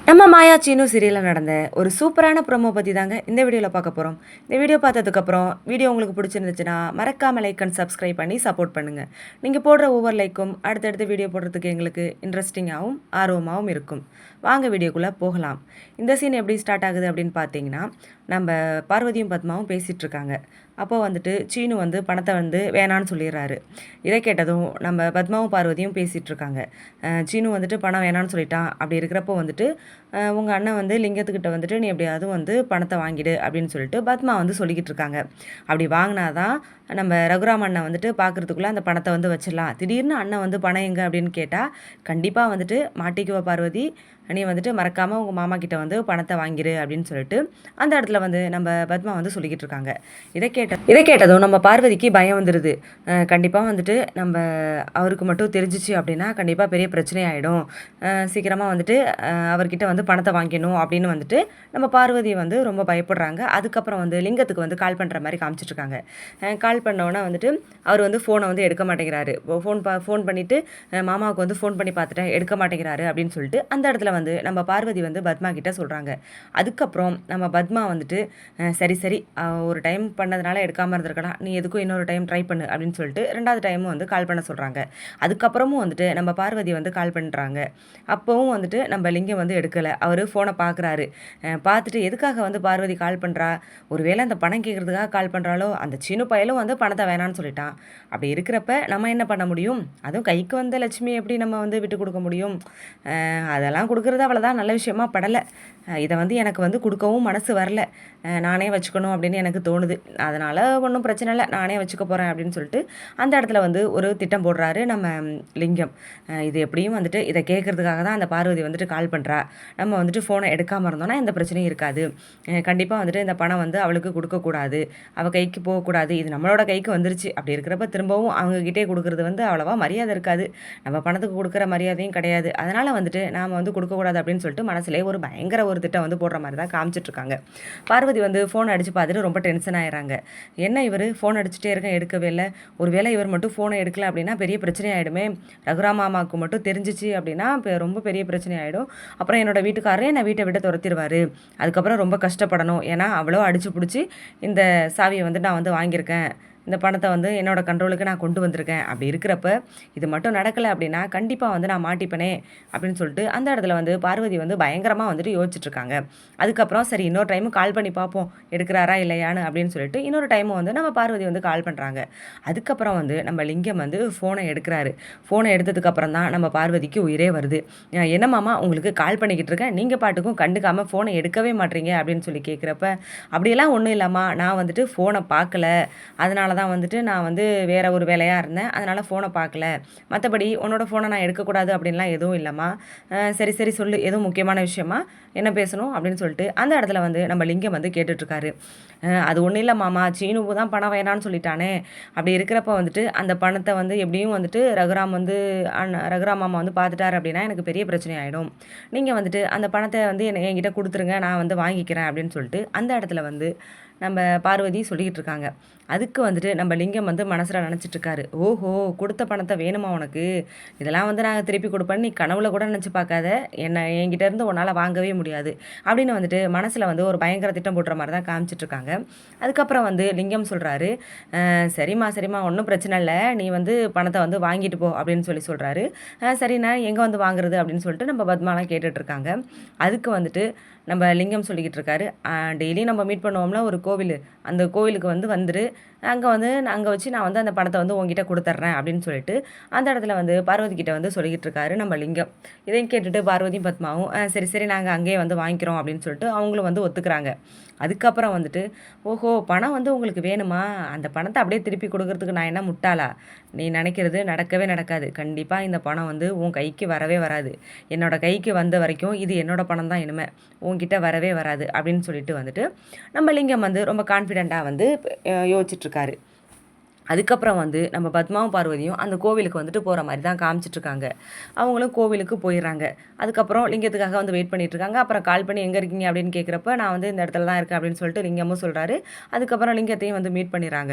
நம்ம மாயா சீனு சீரியலில் நடந்த ஒரு சூப்பரான ப்ரோமோ பற்றி தாங்க இந்த வீடியோவில் பார்க்க போகிறோம் இந்த வீடியோ பார்த்ததுக்கப்புறம் வீடியோ உங்களுக்கு பிடிச்சிருந்துச்சுன்னா மறக்காம லைக் அண்ட் சப்ஸ்கிரைப் பண்ணி சப்போர்ட் பண்ணுங்கள் நீங்கள் போடுற ஒவ்வொரு லைக்கும் அடுத்தடுத்து வீடியோ போடுறதுக்கு எங்களுக்கு இன்ட்ரெஸ்டிங்காகவும் ஆர்வமாகவும் இருக்கும். வாங்க வீடியோக்குள்ளே போகலாம். இந்த சீன் எப்படி ஸ்டார்ட் ஆகுது அப்படின்னு பார்த்தீங்கன்னா நம்ம பார்வதியும் பத்மாவும் பேசிகிட்டு இருக்காங்க. அப்போ வந்துட்டு சீனு வந்து பணத்தை வந்து வேணான்னு சொல்லிடுறாரு. இதை கேட்டதும் நம்ம பத்மாவும் பார்வதியும் பேசிகிட்டு இருக்காங்க. சீனு வந்துட்டு பணம் வேணான்னு சொல்லிட்டான். அப்படி இருக்கிறப்போ வந்துட்டு உங்கள் அண்ணன் வந்து லிங்கத்துக்கிட்ட வந்துட்டு நீ எப்படியாவது வந்து பணத்தை வாங்கிடு அப்படின்னு சொல்லிட்டு பத்மா வந்து சொல்லிக்கிட்டு இருக்காங்க. அப்படி வாங்கினாதான் நம்ம ரகுராம் அண்ணன் வந்துட்டு பார்க்குறதுக்குள்ளே அந்த பணத்தை வந்து வச்சிடலாம். திடீர்னு அண்ணன் வந்து பணம் எங்கே அப்படின்னு கேட்டால் கண்டிப்பாக வந்துட்டு மாட்டிக்குவ பார்வதி. நீ வந்துட்டு மறக்காமல் உங்கள் மாமா கிட்ட வந்து பணத்தை வாங்கிரு அப்படின்னு சொல்லிட்டு அந்த இடத்துல வந்து நம்ம பத்மா வந்து சொல்லிக்கிட்டு இருக்காங்க. இதை கேட்ட இதை கேட்டதும் நம்ம பார்வதிக்கு பயம் வந்துடுது கண்டிப்பாக வந்துட்டு நம்ம அவருக்கு மட்டும் தெரிஞ்சிச்சு அப்படின்னா கண்டிப்பாக பெரிய பிரச்சனை ஆகிடும் சீக்கிரமாக வந்துட்டு அவர்கிட்ட வந்து பணத்தை வாங்கிடணும் அப்படின்னு வந்துட்டு நம்ம பார்வதி வந்து ரொம்ப பயப்படுறாங்க. அதுக்கப்புறம் வந்து லிங்கத்துக்கு வந்து கால் பண்ணுற மாதிரி காமிச்சிட்ருக்காங்க கால் பண்ணோன்னே வந்துட்டு அவர் வந்து ஃபோனை வந்து எடுக்க மாட்டேங்கிறாரு. ஃபோன் பா ஃபோன் பண்ணிவிட்டு மாமாவுக்கு வந்து ஃபோன் பண்ணி பார்த்துட்டேன் எடுக்க மாட்டேங்கிறாரு அப்படின்னு சொல்லிட்டு அந்த இடத்துல வந்து நம்ம பார்வதி வந்து பத்மா கிட்டே சொல்கிறாங்க அதுக்கப்புறம் நம்ம பத்மா வந்துட்டு சரி சரி ஒரு டைம் பண்ணதுனால எடுக்காமல் இருந்திருக்கலாம் நீ எதுக்கும் இன்னொரு டைம் ட்ரை பண்ணு அப்படின்னு சொல்லிட்டு ரெண்டாவது டைமும் வந்து கால் பண்ண சொல்கிறாங்க அதுக்கப்புறமும் வந்துட்டு நம்ம பார்வதி வந்து கால் பண்ணுறாங்க அப்போவும் வந்துட்டு நம்ம லிங்கம் வந்து எடுக்கலை. அவர் ஃபோனை பார்க்குறாரு. பார்த்துட்டு எதுக்காக வந்து பார்வதி கால் பண்ணுறா ஒருவேளை அந்த பணம் கேட்குறதுக்காக கால் பண்ணுறாலோ அந்த சின்ன பயலும் வந்து பணத்தை வேணான்னு சொல்லிட்டான் அப்படி இருக்கிறப்ப நம்ம என்ன பண்ண முடியும்? அதுவும் கைக்கு வந்த லட்சுமி எப்படி நம்ம வந்து விட்டு கொடுக்க முடியும்? அதெல்லாம் கொடுக்குறது அவ்வளோதான் நல்ல விஷயமா படலை. இதை வந்து எனக்கு வந்து கொடுக்கவும் மனசு வரல. நானே வச்சுக்கணும் அப்படின்னு எனக்கு தோணுது. அதனால் ஒன்றும் பிரச்சனை இல்லை. நானே வச்சுக்க போகிறேன் அப்படின்னு சொல்லிட்டு அந்த இடத்துல வந்து ஒரு திட்டம் போடுறாரு நம்ம லிங்கம். இது எப்படியும் வந்துட்டு இதை கேட்குறதுக்காக தான் அந்த பார்வதி வந்துட்டு கால் பண்ணுறா நம்ம வந்துட்டு ஃபோனை எடுக்காமல் இருந்தோம்னா எந்த பிரச்சனையும் இருக்காது. கண்டிப்பாக வந்துட்டு இந்த பணம் வந்து அவளுக்கு கொடுக்கக்கூடாது அவள் கைக்கு போகக்கூடாது இது நம்மளோட கைக்கு வந்துருச்சு. அப்படி இருக்கிறப்ப திரும்பவும் அவங்கக்கிட்டே கொடுக்குறது வந்து அவ்வளோவா மரியாதை இருக்காது. நம்ம பணத்துக்கு கொடுக்குற மரியாதையும் கிடையாது. அதனால் வந்துட்டு நாம் வந்து கொடுக்கக்கூடாது அப்படின்னு சொல்லிட்டு மனசுலேயே ஒரு பயங்கர ஒரு திட்டம் வந்து போடுற மாதிரி தான் காமிச்சிட்ருக்காங்க பார்வதி வந்து ஃபோன் அடித்து பார்த்துட்டு ரொம்ப டென்ஷன் ஆயிடுறாங்க. என்ன இவர்? ஃபோன் அடிச்சுட்டே இருக்கேன் எடுக்கவே இல்லை. ஒரு வேளை இவர் மட்டும் ஃபோனை எடுக்கல அப்படின்னா பெரிய பிரச்சனை ஆகிடுமே ரகுராம் மாமாவுக்கு மட்டும் தெரிஞ்சிச்சு அப்படின்னா இப்போ ரொம்ப பெரிய பிரச்சனை ஆகிடும் அப்புறம் என்னோட வீட்டுக்காரரே நான் வீட்டை விட்டு துரத்திடுவார். அதுக்கப்புறம் ரொம்ப கஷ்டப்படணும். ஏன்னா அவ்வளோ அடிச்சு பிடிச்சி இந்த சாவியை வந்து நான் வந்து வாங்கியிருக்கேன். இந்த பணத்தை வந்து என்னோட கண்ட்ரோலுக்கு நான் கொண்டு வந்திருக்கேன். அப்படி இருக்கிறப்ப இது மட்டும் நடக்கலை அப்படின்னா கண்டிப்பாக வந்து நான் மாட்டிப்பனே அப்படின்னு சொல்லிட்டு அந்த இடத்துல வந்து பார்வதி வந்து பயங்கரமாக வந்துட்டு யோசிச்சுட்ருக்காங்க அதுக்கப்புறம் சரி இன்னொரு டைமு கால் பண்ணி பார்ப்போம். எடுக்கிறாரா இல்லையான்னு அப்படின்னு சொல்லிட்டு இன்னொரு டைமும் வந்து நம்ம பார்வதி வந்து கால் பண்ணுறாங்க அதுக்கப்புறம் வந்து நம்ம லிங்கம் வந்து ஃபோனை எடுக்கிறாரு. ஃபோனை எடுத்ததுக்கப்புறம் தான் நம்ம பார்வதிக்கு உயிரே வருது. என்னமாமா உங்களுக்கு கால் பண்ணிக்கிட்டு இருக்கேன். நீங்கள் பாட்டுக்கும் கண்டுக்காமல் ஃபோனை எடுக்கவே மாட்டீங்க அப்படின்னு சொல்லி கேட்குறப்ப அப்படியெல்லாம் ஒன்றும் இல்லைம்மா. நான் வந்துட்டு ஃபோனை பார்க்கல. அதனால தான் வந்துட்டு நான் வந்து வேற ஒரு வேலையாக இருந்தேன். அதனால் ஃபோனை பார்க்கல. மற்றபடி உன்னோட ஃபோனை நான் எடுக்கக்கூடாது அப்படின்லாம் எதுவும் இல்லைம்மா. சரி சரி சொல்லு. எதுவும் முக்கியமான விஷயமா? என்ன பேசணும்? அப்படின்னு சொல்லிட்டு அந்த இடத்துல வந்து நம்ம லிங்கம் வந்து கேட்டுட்ருக்காரு. அது ஒன்றும் இல்லை மாமா. சீனுவு தான் பணம் வேணான்னு சொல்லிட்டானே. அப்படி இருக்கிறப்ப வந்துட்டு அந்த பணத்தை வந்து எப்படியும் வந்துட்டு ரகுராம் வந்து அண்ணா ரகுராம் மாமா வந்து பார்த்துட்டாரு அப்படின்னா எனக்கு பெரிய பிரச்சனை ஆகிடும் நீங்கள் வந்துட்டு அந்த பணத்தை வந்து என்ன என்கிட்ட கொடுத்துருங்க. நான் வந்து வாங்கிக்கிறேன் அப்படின்னு சொல்லிட்டு அந்த இடத்துல வந்து நம்ம பார்வதி சொல்லிக்கிட்டு இருக்காங்க. அதுக்கு வந்துட்டு நம்ம லிங்கம் வந்து மனசில் நினச்சிட்டு இருக்காரு. ஓஹோ கொடுத்த பணத்தை வேணுமா உனக்கு? இதெல்லாம் வந்து நாங்கள் திருப்பி கொடுப்பேன்னு நீ கனவுல கூட நினச்சி பார்க்காத. என்னை என்கிட்டேருந்து உன்னால் வாங்கவே முடியாது. அப்படின்னு வந்துட்டு மனசில் வந்து ஒரு பயங்கர திட்டம் போடுற மாதிரி தான் காமிச்சிட்ருக்காங்க அதுக்கப்புறம் வந்து லிங்கம் சொல்கிறாரு சரிம்மா சரிம்மா ஒன்றும் பிரச்சனை இல்லை. நீ வந்து பணத்தை வந்து வாங்கிட்டு போ அப்படின்னு சொல்லி சொல்கிறாரு சரிண்ணா எங்கே வந்து வாங்குறது? அப்படின்னு சொல்லிட்டு நம்ம பத்மாலாம் கேட்டுட்ருக்காங்க அதுக்கு வந்துட்டு நம்ம லிங்கம் சொல்லிக்கிட்டு இருக்காரு. டெய்லியும் நம்ம மீட் பண்ணுவோம்ல ஒரு கோவில். அந்த கோவிலுக்கு வந்து வந்துரு. அங்கே வந்து அங்கே வச்சு நான் வந்து அந்த பணத்தை வந்து உங்ககிட்ட கொடுத்துட்றேன் அப்படின்னு சொல்லிட்டு அந்த இடத்துல வந்து பார்வதி கிட்ட வந்து சொல்லிக்கிட்டு இருக்காரு நம்ம லிங்கம். இதையும் கேட்டுட்டு பார்வதியும் பத்மாவும் சரி சரி நாங்கள் அங்கேயே வந்து வாங்கிக்கிறோம் அப்படின்னு சொல்லிட்டு அவங்களும் வந்து ஒத்துக்கிறாங்க. அதுக்கப்புறம் வந்துட்டு ஓஹோ பணம் வந்து உங்களுக்கு வேணுமா? அந்த பணத்தை அப்படியே திருப்பி கொடுக்கறதுக்கு நான் என்ன முட்டாளா? நீ நினைக்கிறது நடக்கவே நடக்காது. கண்டிப்பாக இந்த பணம் வந்து உன் கைக்கு வரவே வராது. என்னோடய கைக்கு வந்த வரைக்கும் இது என்னோடய பணம் தான் இனிமே உங்ககிட்ட வரவே வராது அப்படின்னு சொல்லிட்டு வந்துட்டு நம்ம லிங்கம் வந்து ரொம்ப கான்ஃபிடெண்ட்டாக வந்து யோசிச்சுட்ருக்காரு அதுக்கப்புறம் வந்து நம்ம பத்மாவும் பார்வதியும் அந்த கோவிலுக்கு வந்துட்டு போகிற மாதிரி தான் காமிச்சிட்ருக்காங்க. அவங்களும் கோவிலுக்கு போயிடுறாங்க அதுக்கப்புறம் லிங்கத்துக்காக வந்து வெயிட் பண்ணிகிட்ருக்காங்க இருக்காங்க அப்புறம் கால் பண்ணி எங்கே இருக்கீங்க? அப்படின்னு கேட்குறப்ப நான் வந்து இந்த இடத்துல தான் இருக்கேன் அப்படின்னு சொல்லிட்டு லிங்கமும் சொல்கிறாரு அதுக்கப்புறம் லிங்கத்தையும் வந்து மீட் பண்ணிடுறாங்க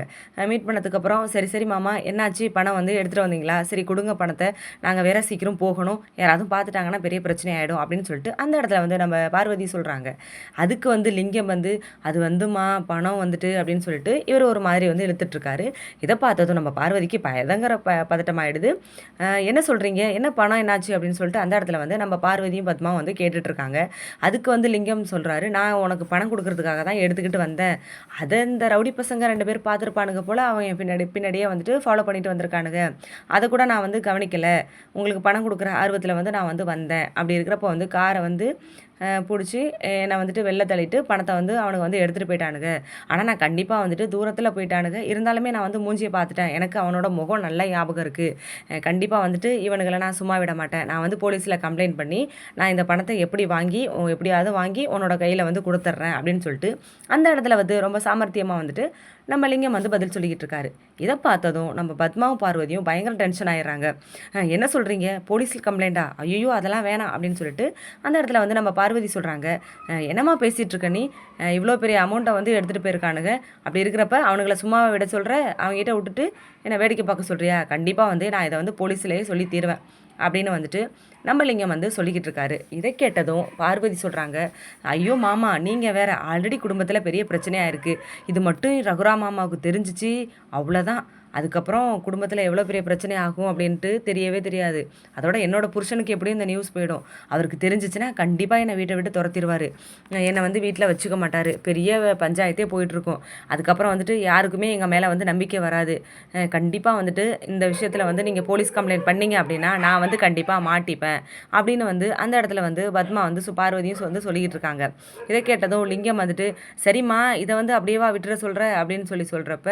மீட் பண்ணதுக்கப்புறம் சரி சரி மாமா என்னாச்சு? பணம் வந்து எடுத்துகிட்டு வந்தீங்களா? சரி கொடுங்க பணத்தை. நாங்கள் வேற சீக்கிரம் போகணும். யாராவது பார்த்துட்டாங்கன்னா பெரிய பிரச்சனை ஆகிடும் அப்படின்னு சொல்லிட்டு அந்த இடத்துல வந்து நம்ம பார்வதி சொல்கிறாங்க அதுக்கு வந்து லிங்கம் வந்து அது வந்துமா பணம் வந்துட்டு அப்படின்னு சொல்லிட்டு இவர் ஒரு மாதிரி வந்து இழுத்துட்ருக்காரு. இதை பார்த்ததும் நம்ம பார்வதிக்கு பயங்கர ப பதட்டமாயிடுது. என்ன சொல்கிறீங்க என்ன பணம் என்னாச்சு அப்படின்னு சொல்லிட்டு அந்த இடத்துல வந்து நம்ம பார்வதியும் பத்மா வந்து கேட்டுட்ருக்காங்க. அதுக்கு வந்து லிங்கம் சொல்கிறாரு நான் உனக்கு பணம் கொடுக்கறதுக்காக தான் எடுத்துக்கிட்டு வந்தேன். அதை இந்த ரவுடி பசங்க ரெண்டு பேர் பார்த்துருப்பானுங்க போல் அவன் என் பின்னாடி பின்னாடியே வந்துட்டு ஃபாலோ பண்ணிட்டு வந்திருக்கானுங்க. அதை கூட நான் வந்து கவனிக்கலை. உங்களுக்கு பணம் கொடுக்குற ஆர்வத்தில் வந்து நான் வந்து வந்தேன். அப்படி இருக்கிறப்ப வந்து காரை வந்து பிடிச்சி என்னை வந்துட்டு வெளில தள்ளிட்டு பணத்தை வந்து அவனுக்கு வந்து எடுத்துகிட்டு போயிட்டானுங்க. ஆனால் நான் கண்டிப்பாக வந்துட்டு தூரத்தில் போயிட்டானுங்க. இருந்தாலுமே நான் வந்து மூஞ்சியை பார்த்துட்டேன். எனக்கு அவனோட முகம் நல்ல ஞாபகம் இருக்குது கண்டிப்பாக வந்துட்டு இவனுங்களை நான் சும்மா விட மாட்டேன். நான் வந்து போலீஸில் கம்ப்ளைண்ட் பண்ணி நான் இந்த பணத்தை எப்படி வாங்கி எப்படியாவது வாங்கி உன்னோட கையில் வந்து கொடுத்துட்றேன் அப்படின்னு சொல்லிட்டு அந்த இடத்துல வந்து ரொம்ப சாமர்த்தியமாக வந்துட்டு நம்ம லிங்கம் வந்து பதில் சொல்லிக்கிட்டு இருக்காரு. இதை பார்த்ததும் நம்ம பத்மாவும் பார்வதியும் பயங்கர டென்ஷன் ஆயிடுறாங்க. என்ன சொல்கிறீங்க போலீஸில் கம்ப்ளைண்ட்டா ஐயோ அதெல்லாம் வேணாம் அப்படின்னு சொல்லிட்டு அந்த இடத்துல வந்து நம்ம பார்வதி பார்வதி சொல்கிறாங்க என்னம்மா பேசிகிட்டு இருக்க நீ? இவ்வளோ பெரிய அமௌண்ட்டை வந்து எடுத்துகிட்டு போயிருக்கானுங்க. அப்படி இருக்கிறப்ப அவனுங்களை சும்மா விட சொல்கிற அவங்ககிட்ட விட்டுட்டு என்னை வேடிக்கை பார்க்க சொல்கிறியா கண்டிப்பாக வந்து நான் இதை வந்து போலீஸ்லேயே சொல்லி தீருவேன். அப்படின்னு வந்துட்டு நம்மளிங்கம் வந்து சொல்லிக்கிட்டு இருக்காரு. இதை கேட்டதும் பார்வதி சொல்கிறாங்க ஐயோ மாமா நீங்கள் வேறு ஆல்ரெடி குடும்பத்தில் பெரிய பிரச்சனையாக இருக்குது இது மட்டும் ரகுராம் மாமாவுக்கு தெரிஞ்சிச்சு அவ்வளோதான் அதுக்கப்புறம் குடும்பத்தில் எவ்வளோ பெரிய பிரச்சனை ஆகும் அப்படின்ட்டு தெரியவே தெரியாது. அதோட என்னோட புருஷனுக்கு எப்படியும் இந்த நியூஸ் போயிடும். அவருக்கு தெரிஞ்சிச்சுன்னா கண்டிப்பாக என்னை வீட்டை விட்டு துரத்திடுவார். என்னை வந்து வீட்டில் வச்சுக்க மாட்டார். பெரிய பஞ்சாயத்தே போயிட்டுருக்கும். அதுக்கப்புறம் வந்துட்டு யாருக்குமே எங்கள் மேலே வந்து நம்பிக்கை வராது. கண்டிப்பாக வந்துட்டு இந்த விஷயத்தில் வந்து நீங்கள் போலீஸ் கம்ப்ளைண்ட் பண்ணீங்க அப்படின்னா நான் வந்து கண்டிப்பாக மாட்டிப்பேன் அப்படின்னு வந்து அந்த இடத்துல வந்து பத்மா வந்து சுபார்வதியும் வந்து சொல்லிக்கிட்டு இருக்காங்க. இதை கேட்டதும் லிங்கம் வந்துட்டு சரிம்மா இதை வந்து அப்படியேவா விட்டுற சொல்கிற அப்படின்னு சொல்லி சொல்கிறப்ப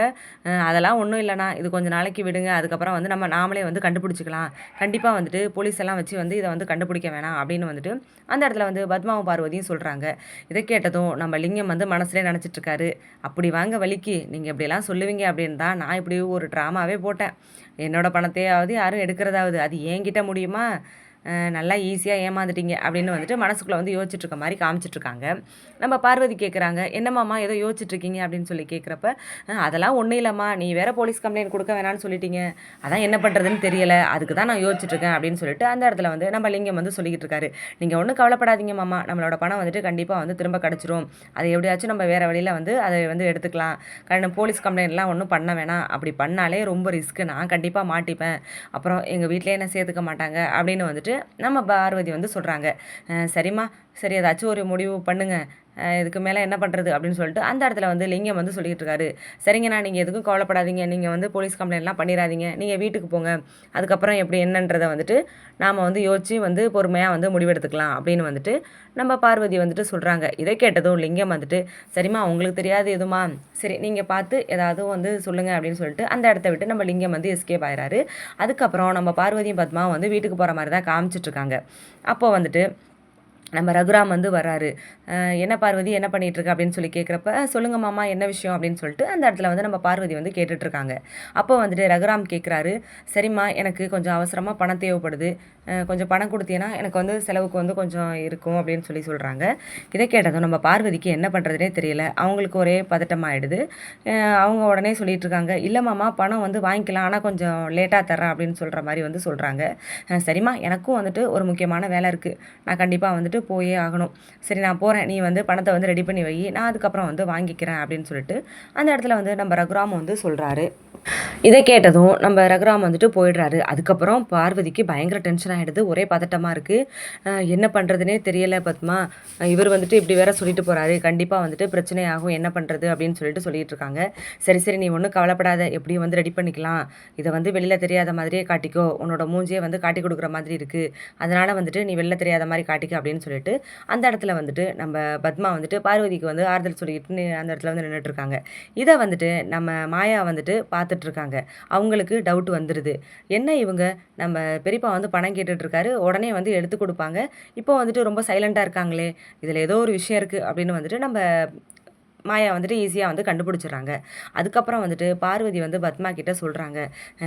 அதெல்லாம் ஒன்றும் இல்லைண்ணா இது கொஞ்சம் நாளைக்கு விடுங்க அதுக்கப்புறம் வந்து நம்ம நாமளே வந்து கண்டுபிடிச்சிக்கலாம். கண்டிப்பாக வந்துட்டு போலீஸ் எல்லாம் வச்சு வந்து இதை வந்து கண்டுபிடிக்க வேணாம் அப்படின்னு வந்துட்டு அந்த இடத்துல வந்து பத்மாவும் பார்வதியும் சொல்கிறாங்க இதை கேட்டதும் நம்ம லிங்கம் வந்து மனசுலேயே நினச்சிட்ருக்காரு அப்படி வாங்க வலிக்கு நீங்கள் இப்படியெல்லாம் சொல்லுவீங்க அப்படின்னு தான் நான் இப்படி ஒரு ட்ராமாவே போட்டேன். என்னோடய பணத்தையாவது யாரும் எடுக்கிறதாவது அது என்கிட்ட முடியுமா? நல்லா ஈஸியாக ஏமாந்துட்டீங்க அப்படின்னு வந்துட்டு மனசுக்குள்ளே வந்து யோசிச்சுட்ருக்க மாதிரி காமிச்சிட்ருக்காங்க. நம்ம பார்வதி கேட்குறாங்க என்னம்மாம்மா ஏதோ யோசிச்சுட்ருக்கீங்க? அப்படின்னு சொல்லி கேட்குறப்ப அதெல்லாம் ஒன்றும் இல்லைம்மா. நீ வேறு போலீஸ் கம்ப்ளைண்ட் கொடுக்க வேணாம்னு சொல்லிட்டீங்க. அதான் என்ன பண்ணுறதுன்னு தெரியலை. அதுக்கு தான் நான் யோசிச்சுட்ருக்கேன். அப்படின்னு சொல்லிட்டு அந்த இடத்துல வந்து நம்ம லிங்கம் வந்து சொல்லிக்கிட்டு இருக்காரு. நீங்கள் ஒன்றும் கவலைப்படாதீங்க மாமா. நம்மளோட பணம் வந்துட்டு கண்டிப்பாக வந்து திரும்ப கிடச்சிரும். அதை எப்படியாச்சும் நம்ம வேறு வழியில் வந்து அதை வந்து எடுத்துக்கலாம். காரணம் போலீஸ் கம்ப்ளைண்ட்லாம் ஒன்றும் பண்ண வேணாம். அப்படி பண்ணாலே ரொம்ப ரிஸ்க்கு நான் கண்டிப்பாக மாட்டிப்பேன். அப்புறம் எங்கள் வீட்டிலே என்ன சேர்த்துக்க மாட்டாங்க? அப்படின்னு வந்துட்டு நம்ம பார்வதி வந்து சொல்கிறாங்க சரிம்மா சரி ஏதாச்சும் ஒரு முடிவு பண்ணுங்க. இதுக்கு மேலே என்ன பண்ணுறது அப்படின்னு சொல்லிட்டு அந்த இடத்துல வந்து லிங்கம் வந்து சொல்லிகிட்டு இருக்காரு. சரிங்கண்ணா நீங்கள் எதுக்கும் கவலைப்படாதீங்க. நீங்கள் வந்து போலீஸ் கம்ப்ளைண்ட்லாம் பண்ணிடாதீங்க நீங்கள் வீட்டுக்கு போங்க. அதுக்கப்புறம் எப்படி என்னன்றதை வந்துட்டு நாம் வந்து யோசித்து வந்து பொறுமையாக வந்து முடிவெடுத்துக்கலாம் அப்படின்னு வந்துட்டு நம்ம பார்வதி வந்துட்டு சொல்கிறாங்க இதை கேட்டதும் லிங்கம் வந்துட்டு சரிம்மா உங்களுக்கு தெரியாது எதுமா? சரி நீங்கள் பார்த்து ஏதாவது வந்து சொல்லுங்கள் அப்படின்னு சொல்லிட்டு அந்த இடத்த விட்டு நம்ம லிங்கம் வந்து எஸ்கேப் ஆயிறாரு. அதுக்கப்புறம் நம்ம பார்வதியும் பத்மா வந்து வீட்டுக்கு போகிற மாதிரி தான் காமிச்சிட்டு இருக்காங்க. அப்போ வந்துட்டு நம்ம ரகுராம் வந்து வராரு. என்ன பார்வதி என்ன பண்ணிகிட்ருக்க இருக்க அப்படின்னு சொல்லி கேட்குறப்ப சொல்லுங்கள் மாமா என்ன விஷயம்? அப்படின்னு சொல்லிட்டு அந்த இடத்துல வந்து நம்ம பார்வதி வந்து கேட்டுட்ருக்காங்க அப்போ வந்துட்டு ரகுராம் கேட்குறாரு சரிம்மா எனக்கு கொஞ்சம் அவசரமாக பணம் தேவைப்படுது. கொஞ்சம் பணம் கொடுத்தீங்கன்னா எனக்கு வந்து செலவுக்கு வந்து கொஞ்சம் இருக்கும் அப்படின்னு சொல்லி சொல்கிறாங்க இதை கேட்டதும் நம்ம பார்வதிக்கு என்ன பண்ணுறதுனே தெரியல. அவங்களுக்கு ஒரே பதட்டமாகிடுது அவங்க உடனே சொல்லிகிட்ருக்காங்க இல்லை மாமா பணம் வந்து வாங்கிக்கலாம் ஆனால் கொஞ்சம் லேட்டாக தரேன் அப்படின்னு சொல்கிற மாதிரி வந்து சொல்கிறாங்க சரிம்மா எனக்கும் வந்துட்டு ஒரு முக்கியமான வேலை இருக்குது நான் கண்டிப்பாக வந்துட்டு போயே ஆகணும். சரி நான் போகிறேன் நீ வந்து பணத்தை வந்து ரெடி பண்ணி வை. நான் அதுக்கப்புறம் வந்து வாங்கிக்கிறேன் அப்படின்னு சொல்லிட்டு அந்த இடத்துல வந்து நம்ம ரகுராம் வந்து சொல்கிறாரு இதை கேட்டதும் நம்ம ரகுராம் வந்துட்டு போயிடுறாரு. அதுக்கப்புறம் பார்வதிக்கு பயங்கர டென்ஷன் ஆகிடுது ஒரே பதட்டமாக இருக்குது என்ன பண்ணுறதுனே தெரியலை பத்மா. இவர் வந்துட்டு இப்படி வேற சொல்லிட்டு போகிறாரு கண்டிப்பாக வந்துட்டு பிரச்சனை ஆகும் என்ன பண்ணுறது அப்படின்னு சொல்லிட்டு சொல்லிட்டு இருக்காங்க. சரி சரி நீ ஒன்றும் கவலைப்படாத. எப்படியும் வந்து ரெடி பண்ணிக்கலாம். இதை வந்து வெளியில் தெரியாத மாதிரியே காட்டிக்கோ. உன்னோட மூஞ்சியை வந்து காட்டி கொடுக்குற மாதிரி இருக்குது அதனால் வந்துட்டு நீ வெளில தெரியாத மாதிரி காட்டிக்க அப்படின்னு சொல்லிட்டு அந்த இடத்துல வந்துட்டு நம்ம பத்மா வந்துட்டு பார்வதிக்கு வந்து ஆறுதல் சொல்லிட்டு அந்த இடத்துல வந்து நின்றுட்டு இருக்காங்க. இதை வந்துட்டு நம்ம மாயா வந்துட்டு பார்த்துட்ருக்காங்க இருக்காங்க அவங்களுக்கு டவுட் வந்துடுது என்ன இவங்க? நம்ம பெரியப்பா வந்து பணம் கேட்டுட்ருக்காரு. உடனே வந்து எடுத்து கொடுப்பாங்க. இப்போ வந்துட்டு ரொம்ப சைலண்ட்டாக இருக்காங்களே. இதில் ஏதோ ஒரு விஷயம் இருக்குது அப்படின்னு வந்துட்டு நம்ம மாயா வந்துட்டு ஈஸியாக வந்து கண்டுபிடிச்சிடுறாங்க. அதுக்கப்புறம் வந்துட்டு பார்வதி வந்து பத்மா கிட்டே சொல்கிறாங்க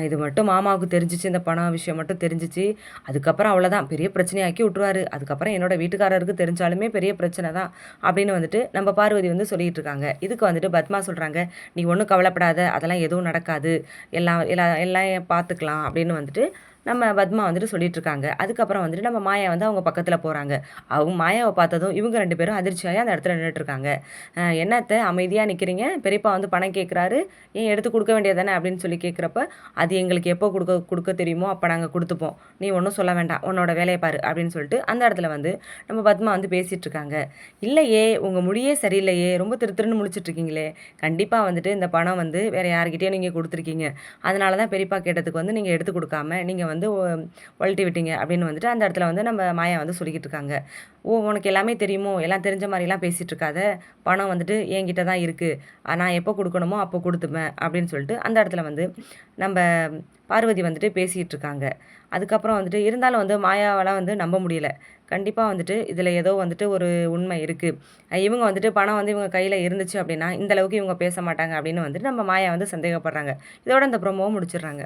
இது மட்டும் மாமாவுக்கு தெரிஞ்சிச்சு இந்த பணம் விஷயம் மட்டும் தெரிஞ்சிச்சு. அதுக்கப்புறம் அவ்வளோதான் பெரிய பிரச்சனையாக்கி விட்ருவாரு அதுக்கப்புறம் என்னோட வீட்டுக்காரருக்கு தெரிஞ்சாலுமே பெரிய பிரச்சனை தான் அப்படின்னு வந்துட்டு நம்ம பார்வதி வந்து சொல்லிகிட்டு இருக்காங்க. இதுக்கு வந்துட்டு பத்மா சொல்கிறாங்க நீ ஒன்றும் கவலைப்படாத அதெல்லாம் எதுவும் நடக்காது. எல்லாம் எல்லாம் எல்லாம் பார்த்துக்கலாம் அப்படின்னு வந்துட்டு நம்ம பத்மா வந்துட்டு சொல்லிட்டு இருக்காங்க அதுக்கப்புறம் வந்துட்டு நம்ம மாயா வந்து அவங்க பக்கத்தில் போகிறாங்க அவங்க மாயாவை பார்த்ததும் இவங்க ரெண்டு பேரும் அதிர்ச்சியாகி அந்த இடத்துல நின்றுட்டு இருக்காங்க என்னத்தை அமைதியாக நிற்கிறீங்க பெரியப்பா வந்து பணம் கேட்குறாரு ஏன் எடுத்து கொடுக்க வேண்டியதானே அப்படின்னு சொல்லி கேட்குறப்ப அது எங்களுக்கு எப்போ கொடுக்க கொடுக்க தெரியுமோ அப்போ நாங்கள் கொடுத்துப்போம். நீ ஒன்றும் சொல்ல வேண்டாம். உன்னோட வேலையை பாரு அப்படின்னு சொல்லிட்டு அந்த இடத்துல வந்து நம்ம பத்மா வந்து பேசிகிட்டு இருக்காங்க இல்லையே உங்கள் முடியே சரியில்லையே. ரொம்ப திரு திருன்னு முடிச்சிட்ருக்கீங்களே கண்டிப்பாக வந்துட்டு இந்த பணம் வந்து வேறு யார்கிட்டயோ நீங்கள் கொடுத்துருக்கீங்க. அதனால தான் பெரியப்பா கேட்டதுக்கு வந்து நீங்கள் எடுத்து கொடுக்காம நீங்கள் வந்து ஒழட்டி விட்டீங்க அப்படின்னு வந்துட்டு அந்த இடத்துல வந்து நம்ம மாயா வந்து சொல்லிக்கிட்டு இருக்காங்க. ஓ உனக்கு எல்லாமே தெரியுமோ? எல்லாம் தெரிஞ்ச மாதிரிலாம் பேசிகிட்டு இருக்காத. பணம் வந்துட்டு என்கிட்ட தான் இருக்குது நான் எப்போ கொடுக்கணுமோ அப்போ கொடுத்துப்பேன் அப்படின்னு சொல்லிட்டு அந்த இடத்துல வந்து நம்ம பார்வதி வந்துட்டு பேசிகிட்டு இருக்காங்க. அதுக்கப்புறம் வந்துட்டு இருந்தாலும் வந்து மாயாவெல்லாம் வந்து நம்ப முடியல. கண்டிப்பாக வந்துட்டு இதில் ஏதோ வந்துட்டு ஒரு உண்மை இருக்குது இவங்க வந்துட்டு பணம் வந்து இவங்க கையில் இருந்துச்சு அப்படின்னா இந்தளவுக்கு இவங்க பேச மாட்டாங்க அப்படின்னு வந்துட்டு நம்ம மாயா வந்து சந்தேகப்படுறாங்க. இதோட இந்த ப்ரொமோவும் முடிச்சிடுறாங்க.